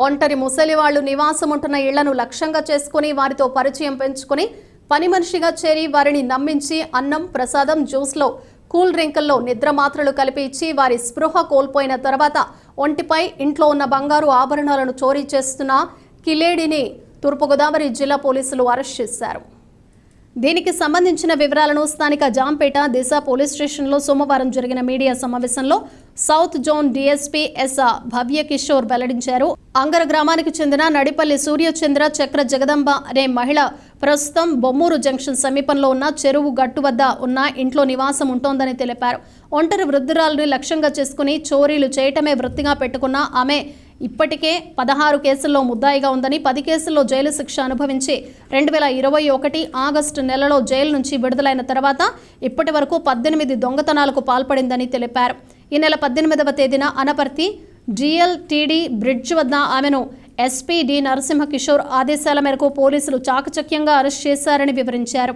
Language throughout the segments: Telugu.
ఒంటరి ముసలివాళ్ళు నివాసం ఉంటున్న ఇళ్ళను లక్ష్యంగా చేసుకుని వారితో పరిచయం పెంచుకుని పని మనిషిగా చేరి వారిని నమ్మించి అన్నం ప్రసాదం జ్యూస్లో కూల్ డ్రింకుల్లో నిద్ర మాత్రలు కలిపి ఇచ్చి వారి స్పృహ కోల్పోయిన తర్వాత ఒంటిపై ఇంట్లో ఉన్న బంగారు ఆభరణాలను చోరీ చేస్తున్న కిలేడిని తూర్పుగోదావరి జిల్లా పోలీసులు అరెస్ట్ చేశారు. దీనికి సంబంధించిన వివరాలను స్థానిక జాంపేట దిశ పోలీస్ స్టేషన్లో సోమవారం జరిగిన మీడియా సమావేశంలో south zone DSP S Bhavya Kishore వెల్లడించారు. అంగర గ్రామానికి చెందిన నడిపల్లి సూర్యచంద్ర చక్ర జగదంబ అనే మహిళ ప్రస్తుతం బొమ్మూరు జంక్షన్ సమీపంలో ఉన్న చెరువు గట్టు వద్ద ఉన్న ఇంట్లో నివాసం ఉంటోందని తెలిపారు. ఒంటరి వృద్ధురాలని లక్ష్యంగా చేసుకుని చోరీలు చేయటమే వృత్తిగా పెట్టుకున్న ఆమె ఇప్పటికే పదహారు కేసుల్లో ముద్దాయిగా ఉందని పది కేసుల్లో జైలు శిక్ష అనుభవించి రెండు వేల ఇరవై ఒకటి ఆగస్టు నెలలో జైలు నుంచి విడుదలైన తర్వాత ఇప్పటి వరకు పద్దెనిమిది దొంగతనాలకు పాల్పడిందని తెలిపారు. ఈ నెల పద్దెనిమిదవ తేదీన అనపర్తి జిఎల్టీడీ బ్రిడ్జ్ వద్ద ఆమెను ఎస్పీ డి నరసింహ కిషోర్ ఆదేశాల మేరకు పోలీసులు చాకచక్యంగా అరెస్ట్ చేశారని వివరించారు.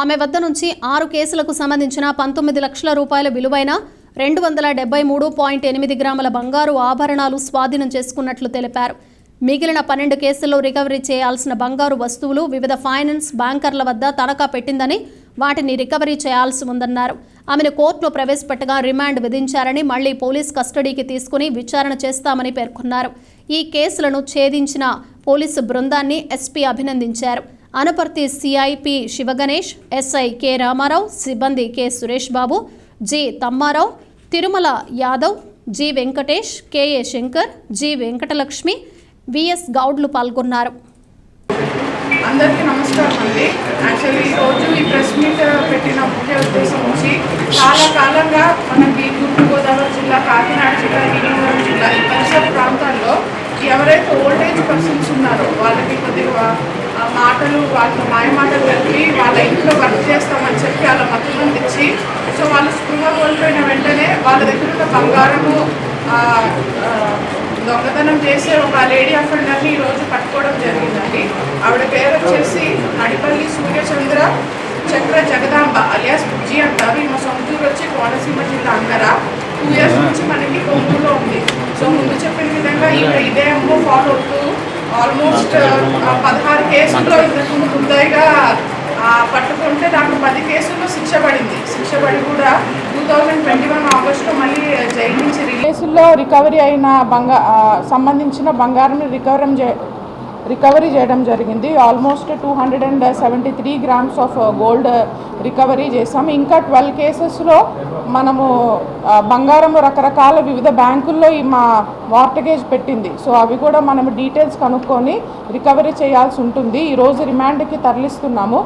ఆమె వద్ద నుంచి ఆరు కేసులకు సంబంధించిన పంతొమ్మిది లక్షల రూపాయల విలువైన రెండు వందల డెబ్బై మూడు పాయింట్ ఎనిమిది గ్రాముల బంగారు ఆభరణాలు స్వాధీనం చేసుకున్నట్లు తెలిపారు. మిగిలిన పన్నెండు కేసుల్లో రికవరీ చేయాల్సిన బంగారు వస్తువులు వివిధ ఫైనాన్స్ బ్యాంకర్ల వద్ద తనఖా పెట్టిందని వాటిని రికవరీ చేయాల్సి ఉందన్నారు. ఆమెను కోర్టులో ప్రవేశపెట్టగా రిమాండ్ విధించారని మళ్ళీ పోలీస్ కస్టడీకి తీసుకుని విచారణ చేస్తామని పేర్కొన్నారు. ఈ కేసులను ఛేదించిన పోలీసు బృందాన్ని ఎస్పీ అభినందించారు. Anaparthi CIP Sivaganesh SI K Ramarao సిబ్బంది K Suresh Babu G Tammarao Tirumala Yadav G Venkatesh KA Shankar G Venkatalakshmi VS గౌడ్లు పాల్గొన్నారు. అందరికీ నమస్కారం అండి. యాక్చువల్లీ ఈరోజు ఈ ప్రెస్ మీట్ పెట్టిన ముఖ్య ఉద్దేశం వచ్చి చాలా కాలంగా మనకి తూర్పుగోదావరి జిల్లా కాకినాడ జిల్లా విజయనగరం జిల్లా ఈ పరిసర ప్రాంతాల్లో ఎవరైతే ఓల్డేజ్ పర్సన్స్ ఉన్నారో వాళ్ళకి కొద్దిగా మాటలు వాళ్ళ మాయ మాటలు కలిపి వాళ్ళ ఇంట్లో వర్క్ చేస్తామని చెప్పి వాళ్ళ మద్దతు తెచ్చి సో వాళ్ళు స్పృహ కోల్పోయిన వెంటనే వాళ్ళ దగ్గర ఉన్న బంగారము దొంగతనం చేసే ఒక లేడీ అఫెండర్ని ఈరోజు పట్టుకోవడం జరిగిందండి. ఆవిడ పేరు వచ్చేసి నడిపల్లి సూర్యచంద్ర చక్ర జగదాంబ అలియాస్ బుజ్జి అంటారు ఈమె సొంతూరు వచ్చి కోనసీమ జిల్లా అందర టూ ఇయర్స్ నుంచి మనకి కొంగులో ఉంది. సో ముందు చెప్పిన విధంగా ఈవిడ ఇదే అమ్మో ఫాలో అవుతూ ఆల్మోస్ట్ పదహారు కేసుల్లో ఇంతకు ముందుగా పట్టుకుంటే దాంట్లో పది కేసుల్లో శిక్ష పడింది. శిక్ష పడి కూడా టూ థౌజండ్ ట్వంటీ వన్ ఆగస్టులో మళ్ళీ జైలు నుంచి కేసుల్లో రికవరీ అయిన బంగా సంబంధించిన బంగారం రికవరం చే రికవరీ చేయడం జరిగింది. Almost two hundred and seventy three grams of gold recovery చేసాం ఇంకా ట్వెల్వ్ కేసెస్లో మనము బంగారం రకరకాల వివిధ బ్యాంకుల్లో ఈ మా వార్టగేజ్ పెట్టింది. సో అవి కూడా మనం డీటెయిల్స్ కనుక్కొని రికవరీ చేయాల్సి ఉంటుంది. ఈరోజు రిమాండ్కి తరలిస్తున్నాము.